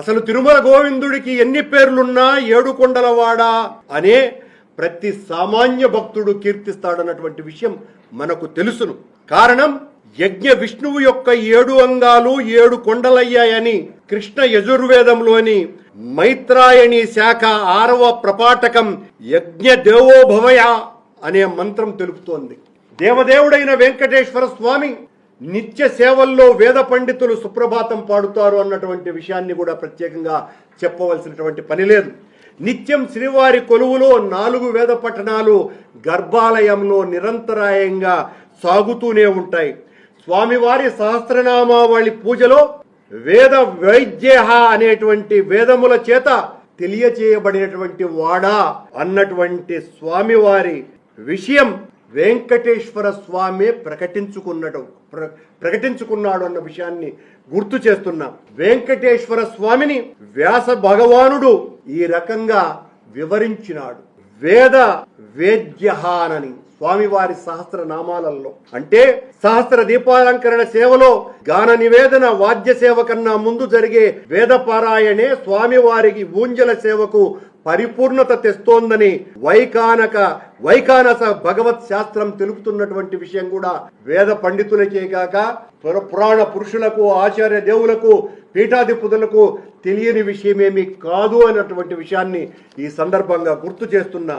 అసలు తిరుమల గోవిందుడికి ఎన్ని పేర్లున్నా ఏడుకొండలవాడా అనే ప్రతి సామాన్య భక్తుడు కీర్తిస్తాడన్నటువంటి విషయం మనకు తెలుసును. కారణం యజ్ఞ విష్ణువు యొక్క ఏడు అంగాలు ఏడు కొండలయ్యాయని కృష్ణ యజుర్వేదంలోని మైత్రాయణి శాఖ ఆరవ ప్రపాఠకం యజ్ఞ దేవోభవయ అనే మంత్రం తెలుపుతోంది. దేవదేవుడైన వెంకటేశ్వర స్వామి నిత్య సేవల్లో వేద పండితులు సుప్రభాతం పాడుతారు అన్నటువంటి విషయాన్ని కూడా ప్రత్యేకంగా చెప్పవలసినటువంటి పని లేదు. నిత్యం శ్రీవారి కొలువులో నాలుగు వేద పఠనాలు గర్భాలయంలో నిరంతరాయంగా సాగుతూనే ఉంటాయి. స్వామివారి సహస్రనామావళి పూజలో వేద వైద్యేహ అనేటువంటి వేదముల చేత తెలియచేయబడినటువంటి వాడా అన్నటువంటి స్వామివారి విషయం వెంకటేశ్వర స్వామి ప్రకటించుకున్నట్టు ప్ర- ప్రకటించుకున్నాడు అన్న విషయాన్ని గుర్తు చేస్తున్నాం. వెంకటేశ్వర స్వామిని వ్యాస భగవానుడు ఈ రకంగా వివరించినాడు. వేద వేద్యహానని స్వామివారి సహస్ర నామాలలో అంటే సహస్ర దీపాలంకరణ సేవలో గాన నివేదన వాద్య సేవ కన్నా ముందు జరిగే వేద పారాయణే స్వామివారికి ఊంజల సేవకు పరిపూర్ణత తెస్తోందని వైకానక వైకానస భగవత్ శాస్త్రం తెలుపుతున్నటువంటి విషయం కూడా వేద పండితులకే కాక పుర- పురాణ పురుషులకు ఆచార్య దేవులకు పీఠాధిపతులకు తెలియని విషయమేమి కాదు అన్నటువంటి విషయాన్ని ఈ సందర్భంగా గుర్తు చేస్తున్నా.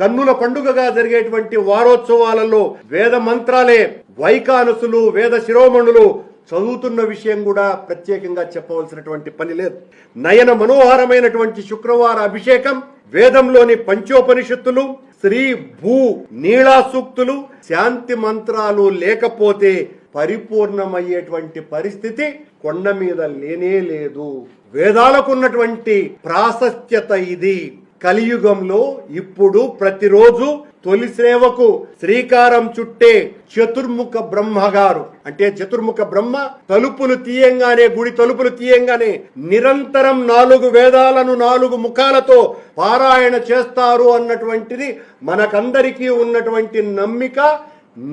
కన్నుల పండుగగా జరిగేటువంటి వారోత్సవాలలో వేద మంత్రాలే వైకానసులు వేద శిరోమణులు చదువుతున్న విషయం కూడా ప్రత్యేకంగా చెప్పవలసినటువంటి పని లేదు. నయన మనోహరమైనటువంటి శుక్రవార అభిషేకం వేదంలోని పంచోపనిషత్తులు శ్రీ భూ నీళా సూక్తులు శాంతి మంత్రాలు లేకపోతే పరిపూర్ణమయ్యేటువంటి పరిస్థితి కొండ మీద లేనే లేదు. వేదాలకు ఉన్నటువంటి ప్రాశస్త్యత ఇది. కలియుగంలో ఇప్పుడు ప్రతిరోజు తొలి సేవకు శ్రీకారం చుట్టే చతుర్ముఖ బ్రహ్మ గారు. అంటే చతుర్ముఖ బ్రహ్మ తలుపులు తీయంగానే గుడి తలుపులు తీయంగానే నిరంతరం నాలుగు వేదాలను నాలుగు ముఖాలతో పారాయణ చేస్తారు అన్నటువంటిది మనకందరికీ ఉన్నటువంటి నమ్మిక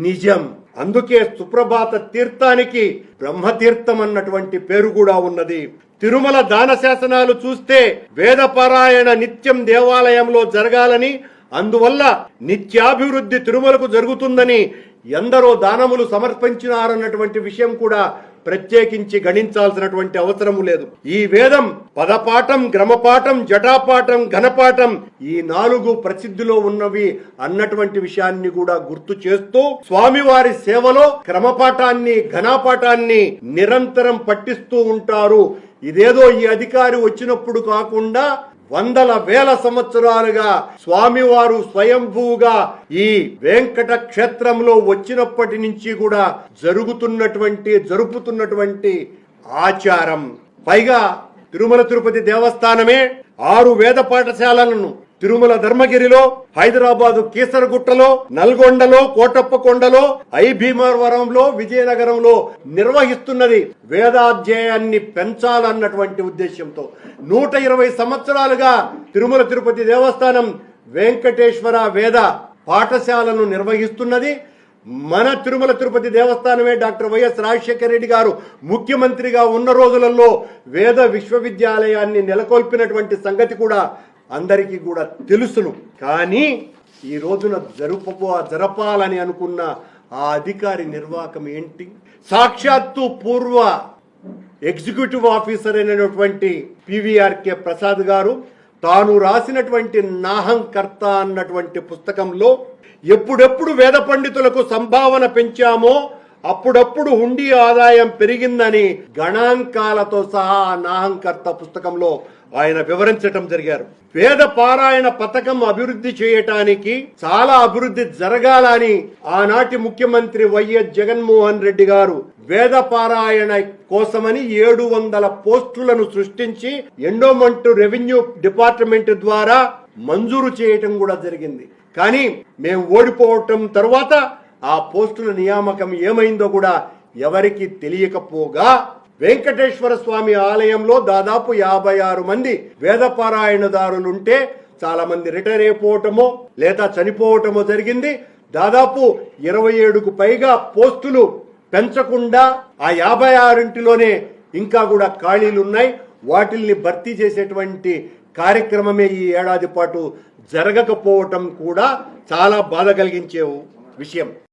నిజం. అందుకే సుప్రభాత తీర్థానికి బ్రహ్మతీర్థం అన్నటువంటి పేరు కూడా ఉన్నది. తిరుమల దాన శాసనాలు చూస్తే వేద పారాయణ నిత్యం దేవాలయంలో జరగాలని అందువల్ల నిత్యాభివృద్ధి తిరుమలకు జరుగుతుందని ఎందరో దానములు సమర్పించినారన్నటువంటి విషయం కూడా ప్రత్యేకించి గణించాల్సినటువంటి అవసరము లేదు. ఈ వేదం పదపాఠం గ్రమపాఠం జటాపాఠం ఘనపాఠం ఈ నాలుగు ప్రసిద్ధిలో ఉన్నవి అన్నటువంటి విషయాన్ని కూడా గుర్తు చేస్తూ స్వామివారి సేవలో క్రమపాఠాన్ని ఘనపాఠాన్ని నిరంతరం పట్టిస్తూ ఉంటారు. ఇదేదో ఈ అధికారి వచ్చినప్పుడు కాకుండా వందల వేల సంవత్సరాలుగా స్వామివారు స్వయంభూగా ఈ వెంకట క్షేత్రంలో వచ్చినప్పటి నుంచి కూడా జరుగుతున్నటువంటి జరుపుతున్నటువంటి ఆచారం. పైగా తిరుమల తిరుపతి దేవస్థానమే ఆరు వేద పాఠశాలలను తిరుమల ధర్మగిరిలో హైదరాబాదు కీసరగుట్టలో నల్గొండలో కోటప్పకొండలో ఐ భీమవరంలో విజయనగరంలో నిర్వహిస్తున్నది వేదాధ్యాయాన్ని పెంచాలన్నటువంటి ఉద్దేశంతో నూట ఇరవై సంవత్సరాలుగా తిరుమల తిరుపతి దేవస్థానం వెంకటేశ్వర వేద పాఠశాలను నిర్వహిస్తున్నది. మన తిరుమల తిరుపతి దేవస్థానమే డాక్టర్ వైఎస్ రాజశేఖర రెడ్డి గారు ముఖ్యమంత్రిగా ఉన్న రోజులలో వేద విశ్వవిద్యాలయాన్ని నెలకొల్పినటువంటి సంగతి కూడా అందరికీ కూడా తెలుసును. కానీ ఈ రోజున జరుపబో జరపాలని అనుకున్న ఆ అధికారి నిర్వాహకం ఏంటి? సాక్షాత్తు పూర్వ ఎగ్జిక్యూటివ్ ఆఫీసర్ అయినటువంటి పివిఆర్కే ప్రసాద్ గారు తాను రాసినటువంటి నాహంకర్త అన్నటువంటి పుస్తకంలో ఎప్పుడెప్పుడు వేద పండితులకు సంభావన పెంచామో అప్పుడప్పుడు హుండీ ఆదాయం పెరిగిందని గణాంకాలతో సహా ఆ నాహంకర్త పుస్తకంలో ఆయన వివరించటం జరిగారు. వేద పారాయణ పథకం అభివృద్ధి చేయటానికి చాలా అభివృద్ధి జరగాలని ఆనాటి ముఖ్యమంత్రి వైఎస్ జగన్మోహన్ రెడ్డి గారు వేద పారాయణ కోసమని ఏడు వందల పోస్టులను సృష్టించి ఎండోమెంట్ రెవెన్యూ డిపార్ట్మెంట్ ద్వారా మంజూరు చేయటం కూడా జరిగింది. కానీ మేము ఓడిపోవటం తర్వాత ఆ పోస్టుల నియామకం ఏమైందో కూడా ఎవరికి తెలియకపోగా వెంకటేశ్వర స్వామి ఆలయంలో దాదాపు యాభై ఆరు మంది వేద పారాయణదారులుంటే చాలా మంది రిటైర్ అయిపోవటమో లేదా చనిపోవటమో జరిగింది. దాదాపు ఇరవై ఏడుకు పైగా పోస్టులు పెంచకుండా ఆ యాభై ఆరింటిలోనే ఇంకా కూడా ఖాళీలు ఉన్నాయి వాటిల్ని భర్తీ చేసేటువంటి కార్యక్రమమే ఈ ఏడాది పాటు జరగకపోవటం కూడా చాలా బాధ కలిగించే విషయం.